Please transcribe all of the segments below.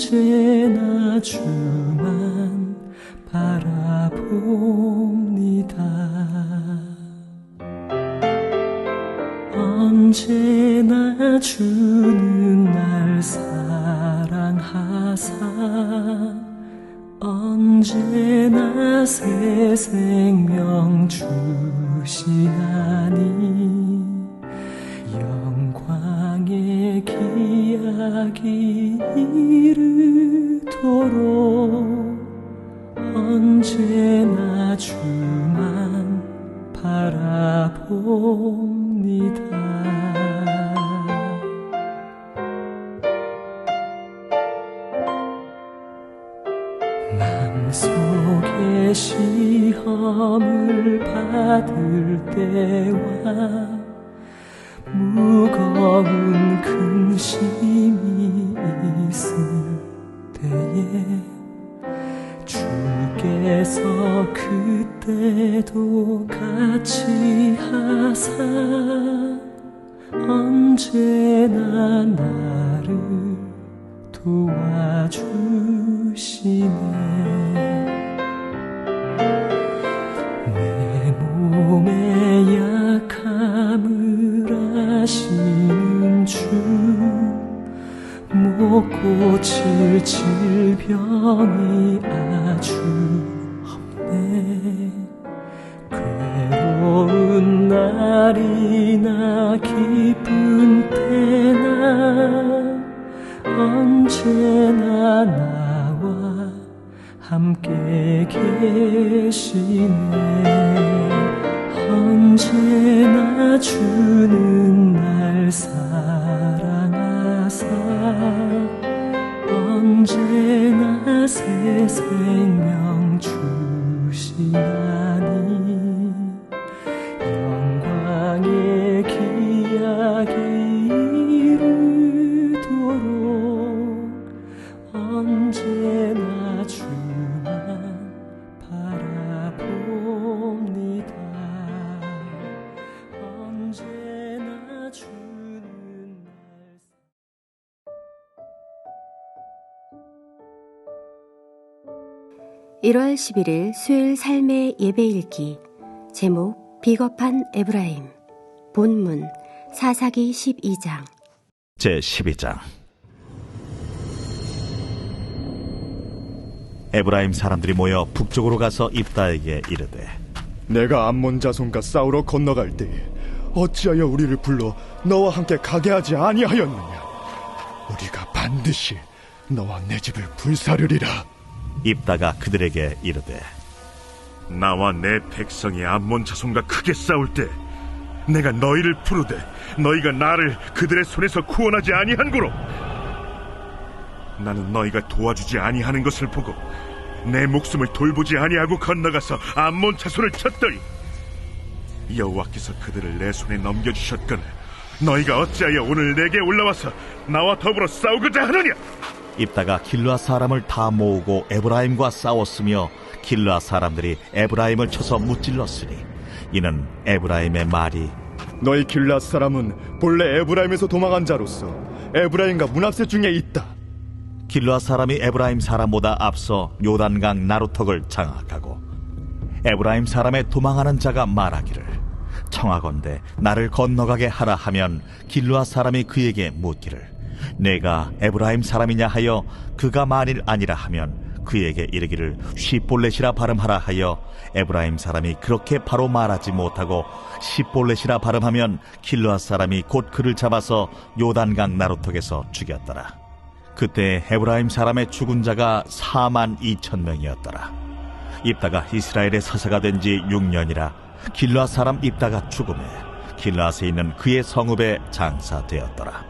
언제나 주만 바라봅니다. 언제나 주는 언제나 새 생명 주시나니 영광의 기약이 이르도록 언제나 주만 바라봅니다. 시험을 받을 때와 무거운 근심이 있을 때에 주께서 그때도 같이 하사 언제나 나를 도와주시네 아시는 주 못 고칠 질병이 아주 없네. 괴로운 날이나 기쁜 때나 언제나 나와 함께 계시네. 언제나 주는 날 사랑하사 언제나 새 생명 주시나 1월 11일 수요일 삶의 예배 읽기. 제목 비겁한 에브라임. 본문 사사기 12장. 제 12장. 에브라임 사람들이 모여 북쪽으로 가서 입다에게 이르되 내가 암몬 자손과 싸우러 건너갈 때에 어찌하여 우리를 불러 너와 함께 가게 하지 아니하였느냐? 우리가 반드시 너와 내 집을 불사르리라 입다가 그들에게 이르되 나와 내 백성이 암몬 자손과 크게 싸울 때 내가 너희를 부르되 너희가 나를 그들의 손에서 구원하지 아니한고로. 나는 너희가 도와주지 아니하는 것을 보고 내 목숨을 돌보지 아니하고 건너가서 암몬 자손을 쳤더니 여호와께서 그들을 내 손에 넘겨주셨거늘 너희가 어찌하여 오늘 내게 올라와서 나와 더불어 싸우고자 하느냐 입다가 길라 사람을 다 모으고 에브라임과 싸웠으며 길라 사람들이 에브라임을 쳐서 무찔렀으니 이는 에브라임의 말이 너희 길랏 사람은 본래 에브라임에서 도망한 자로서 에브라임과 문합세 중에 있다. 길라 사람이 에브라임 사람보다 앞서 요단강 나루턱을 장악하고 에브라임 사람의 도망하는 자가 말하기를 청하건대 나를 건너가게 하라 하면 길라 사람이 그에게 묻기를 내가 에브라임 사람이냐 하여 그가 만일 아니라 하면 그에게 이르기를 시볼렛이라 발음하라 하여 에브라임 사람이 그렇게 바로 말하지 못하고 시볼렛이라 발음하면 길라 사람이 곧 그를 잡아서 요단강 나루턱에서 죽였더라 그때 에브라임 사람의 죽은 자가 4만 2천 명이었더라. 입다가 이스라엘의 사사가 된 지 6년이라 길라 사람 입다가 죽음에 길라스에 있는 그의 성읍에 장사되었더라.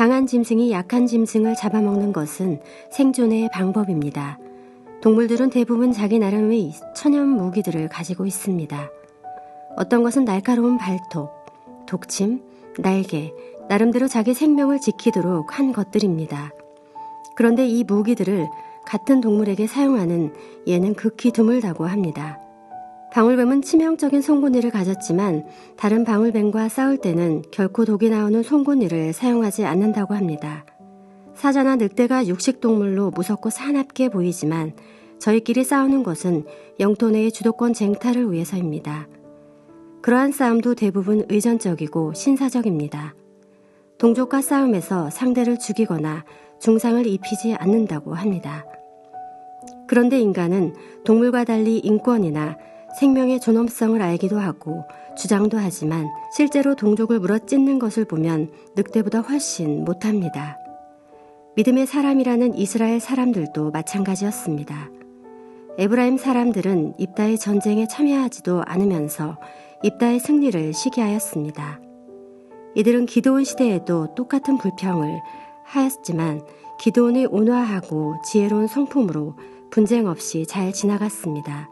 강한 짐승이 약한 짐승을 잡아먹는 것은 생존의 방법입니다. 동물들은 대부분 자기 나름의 천연 무기들을 가지고 있습니다. 어떤 것은 날카로운 발톱, 독침, 날개, 나름대로 자기 생명을 지키도록 한 것들입니다. 그런데 이 무기들을 같은 동물에게 사용하는 예는 극히 드물다고 합니다. 방울뱀은 치명적인 송곳니를 가졌지만 다른 방울뱀과 싸울 때는 결코 독이 나오는 송곳니를 사용하지 않는다고 합니다. 사자나 늑대가 육식동물로 무섭고 사납게 보이지만 저희끼리 싸우는 것은 영토 내의 주도권 쟁탈을 위해서입니다. 그러한 싸움도 대부분 의전적이고 신사적입니다. 동족과 싸움에서 상대를 죽이거나 중상을 입히지 않는다고 합니다. 그런데 인간은 동물과 달리 인권이나 생명의 존엄성을 알기도 하고 주장도 하지만 실제로 동족을 물어 찢는 것을 보면 늑대보다 훨씬 못합니다. 믿음의 사람이라는 이스라엘 사람들도 마찬가지였습니다. 에브라임 사람들은 입다의 전쟁에 참여하지도 않으면서 입다의 승리를 시기하였습니다. 이들은 기도원 시대에도 똑같은 불평을 하였지만 기도원의 온화하고 지혜로운 성품으로 분쟁 없이 잘 지나갔습니다.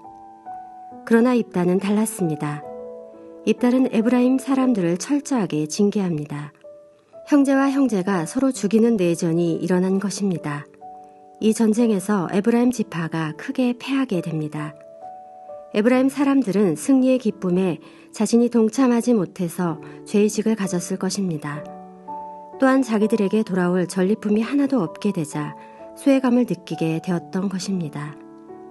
그러나 입다는 달랐습니다. 입다는 에브라임 사람들을 철저하게 징계합니다. 형제와 형제가 서로 죽이는 내전이 일어난 것입니다. 이 전쟁에서 에브라임 지파가 크게 패하게 됩니다. 에브라임 사람들은 승리의 기쁨에 자신이 동참하지 못해서 죄의식을 가졌을 것입니다. 또한 자기들에게 돌아올 전리품이 하나도 없게 되자 소외감을 느끼게 되었던 것입니다.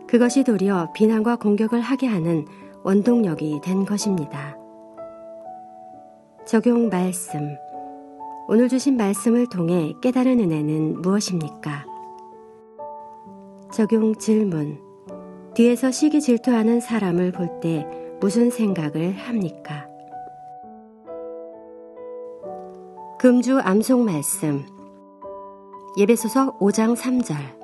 그것이 도리어 비난과 공격을 하게 하는 원동력이 된 것입니다. 적용 말씀. 오늘 주신 말씀을 통해 깨달은 은혜는 무엇입니까? 적용 질문. 뒤에서 시기 질투하는 사람을 볼 때 무슨 생각을 합니까? 금주 암송 말씀. 예배소서 5장 3절.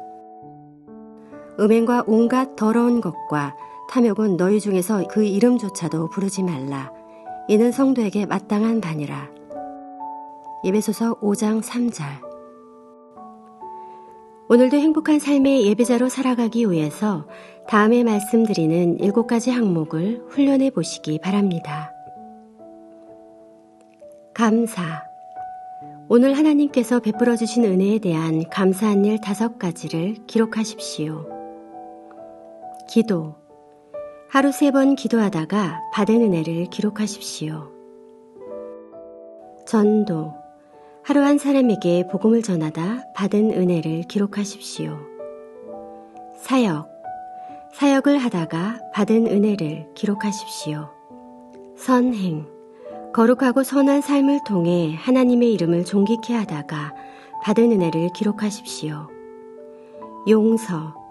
음행과 온갖 더러운 것과 탐욕은 너희 중에서 그 이름조차도 부르지 말라. 이는 성도에게 마땅한 바니라. 예배소서 5장 3절. 오늘도 행복한 삶의 예배자로 살아가기 위해서 다음에 말씀드리는 일곱 가지 항목을 훈련해 보시기 바랍니다. 감사. 오늘 하나님께서 베풀어 주신 은혜에 대한 감사한 일 다섯 가지를 기록하십시오. 기도. 하루 세 번 기도하다가 받은 은혜를 기록하십시오. 전도. 하루 한 사람에게 복음을 전하다 받은 은혜를 기록하십시오. 사역. 사역을 하다가 받은 은혜를 기록하십시오. 선행. 거룩하고 선한 삶을 통해 하나님의 이름을 존귀케 하다가 받은 은혜를 기록하십시오. 용서.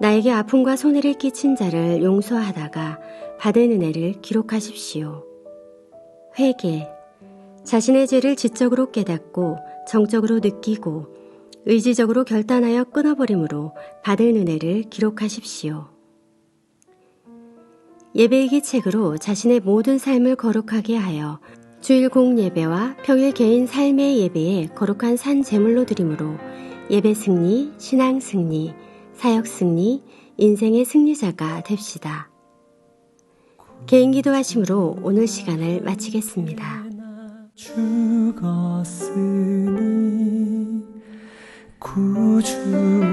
나에게 아픔과 손해를 끼친 자를 용서하다가 받은 은혜를 기록하십시오. 회개. 자신의 죄를 지적으로 깨닫고 정적으로 느끼고 의지적으로 결단하여 끊어버림으로 받은 은혜를 기록하십시오. 예배이기 책으로 자신의 모든 삶을 거룩하게 하여 주일 공 예배와 평일 개인 삶의 예배에 거룩한 산 제물로 드림으로 예배 승리, 신앙 승리, 사역 승리, 인생의 승리자가 됩시다. 개인 기도 하심으로 오늘 시간을 마치겠습니다. 죽었으니 구주와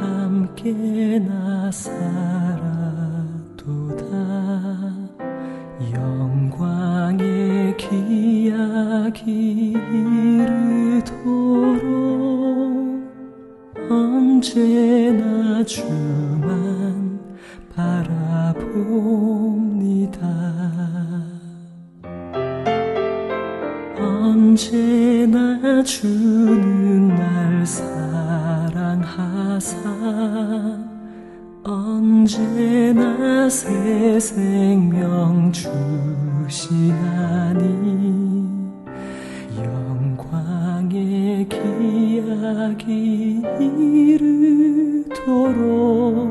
함께 나 살아도다 영광의 기약이 이르도록 언제나 주만 바라봅니다. 언제나 주는 날 사랑하사 언제나 새 생명 주시나니 영광의 기약이 이르도록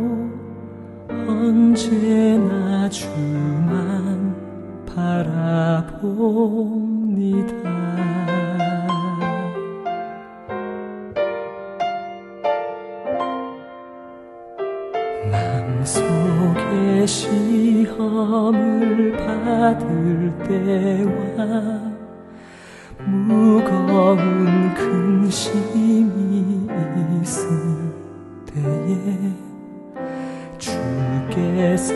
언제나 주만 바라봅니다. 맘속에 시험을 받을 때와 무거운 근심 주께서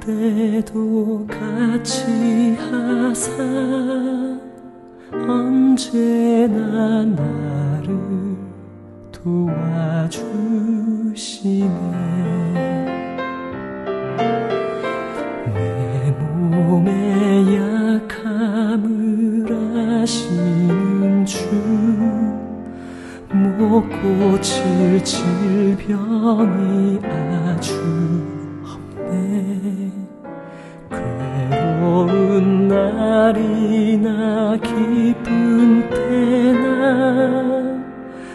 그때도 같이 하사 언제나 나를 도와주시네. 내 몸의 약함을 아시는 주 못고 칠 질병이 아주 없네. 괴로운 날이나 기쁜 때나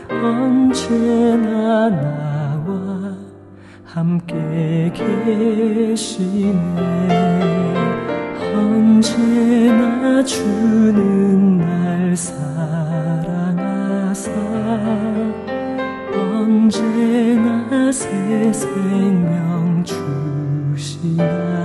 언제나 나와 함께 계시네. 언제나 주는 날 사랑하사 언제나 새 생명 주시나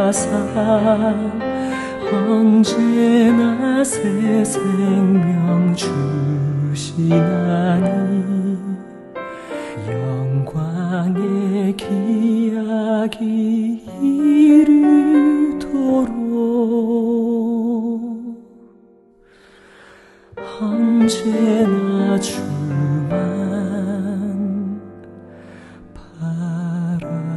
하사 언제나 새 생명 주시나니 영광의 기약이 이르도록 언제나 주만 바라보